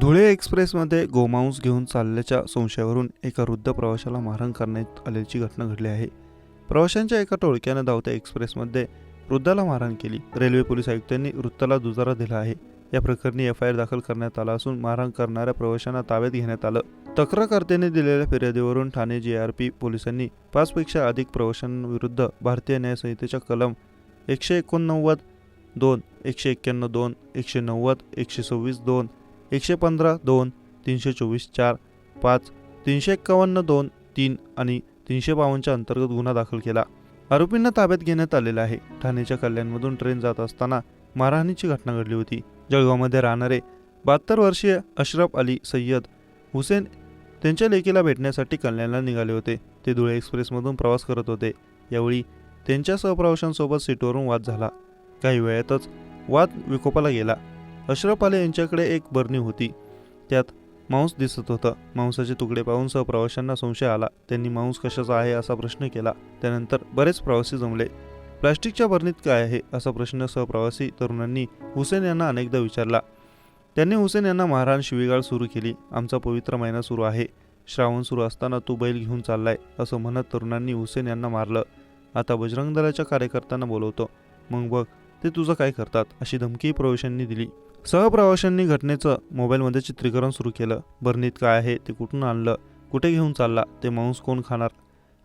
धुळे एक्सप्रेसमध्ये गोमांस घेऊन चालल्याच्या संशयावरून एका वृद्ध प्रवाशाला मारहाण करण्यात आल्याची घटना घडली आहे. प्रवाशांच्या एका टोळक्यानं धावत्या एक्सप्रेसमध्ये वृद्धाला मारहाण केली. रेल्वे पोलीस आयुक्तांनी वृत्ताला दुजारा दिला आहे. या प्रकरणी एफ आय आर दाखल करण्यात आला असून मारहाण करणाऱ्या प्रवाशांना ताब्यात घेण्यात आलं. तक्रारकर्त्याने दिलेल्या फिर्यादीवरून ठाणे जे आर पी पोलिसांनी पाचपेक्षा अधिक प्रवाशांविरुद्ध भारतीय न्यायसंहितेच्या कलम एकशे एकोणनव्वद दोन एकशे एक्क्याण्णव दोन एकशे नव्वद एकशे सव्वीस दोन एकशे पंधरा दोन तीनशे चोवीस चार पाच तीनशे एक्कावन्न दोन तीन आणि तीनशे बावन्नच्या अंतर्गत गुन्हा दाखल केला. आरोपींना ताब्यात घेण्यात आलेला आहे. ठाण्याच्या कल्याणमधून ट्रेन जात असताना मारहाणीची घटना घडली होती. जळगावमध्ये राहणारे बहात्तर वर्षीय अशरफ अली सय्यद हुसेन त्यांच्या लेकीला भेटण्यासाठी कल्याणला निघाले होते. ते धुळे एक्सप्रेसमधून प्रवास करत होते. यावेळी त्यांच्या सहप्रवाशांसोबत सीटवरून वाद झाला. काही वेळातच वाद विकोपाला गेला. अशरफ आले यांच्याकडे एक बरणी होती. त्यात मांस दिसत होतं. मांसाचे तुकडे पाहून सहप्रवाशांना संशय आला. त्यांनी मांस कशाचा आहे असा प्रश्न केला. त्यानंतर बरेच प्रवासी जमले. प्लास्टिकच्या बरणीत काय आहे? असा प्रश्न सहप्रवासी तरुणांनी हुसेन यांना अनेकदा विचारला. त्यांनी हुसेन यांना महाराण शिवीगाळ सुरू केली. आमचा पवित्र महिना सुरू आहे. श्रावण सुरू असताना तू बैल घेऊन चाललाय असं म्हणत तरुणांनी हुसेन यांना मारलं. आता बजरंग दलाच्या कार्यकर्त्यांना बोलवतो. मग बघ ते तुझं काय करतात अशी धमकी प्रवाशांनी दिली. सहप्रवाशांनी घटनेचं मोबाईलमध्ये चित्रीकरण सुरू केलं. बर्नीत काय आहे ते कुठून आणलं? कुठे घेऊन चालला? ते मांस कोण खाणार?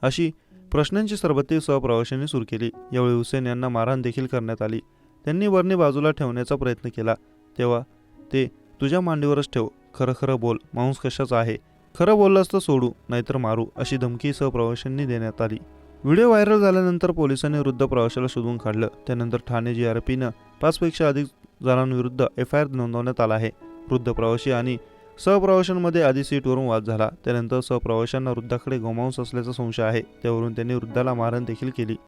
अशी प्रश्नांची सरबत्ती सहप्रवाशांनी सुरू केली. यावेळी हुसेन यांना मारहाण देखील करण्यात आली. त्यांनी बर्नी बाजूला ठेवण्याचा प्रयत्न केला. तेव्हा ते तुझ्या मांडीवरच ठेव. खरं खरं बोल. मांस कशाचा आहे? खरं बोललास तर सोडू नाहीतर मारू अशी धमकी सहप्रवाशांनी देण्यात आली. व्हिडिओ व्हायरल झाल्यानंतर पोलिसांनी वृद्ध प्रवाशाला शोधून काढलं. त्यानंतर ठाणे जी आर पीनं पाचपेक्षा अधिक जणांविरुद्ध एफ आय आर नोंदवण्यात आला आहे. वृद्ध प्रवाशी आणि सहप्रवाशांमध्ये आधी सीटवरून वाद झाला. त्यानंतर सहप्रवाशांना वृद्धाकडे गोमांस असल्याचा संशय आहे. त्यावरून त्यांनी वृद्धाला मारहाण देखील केली.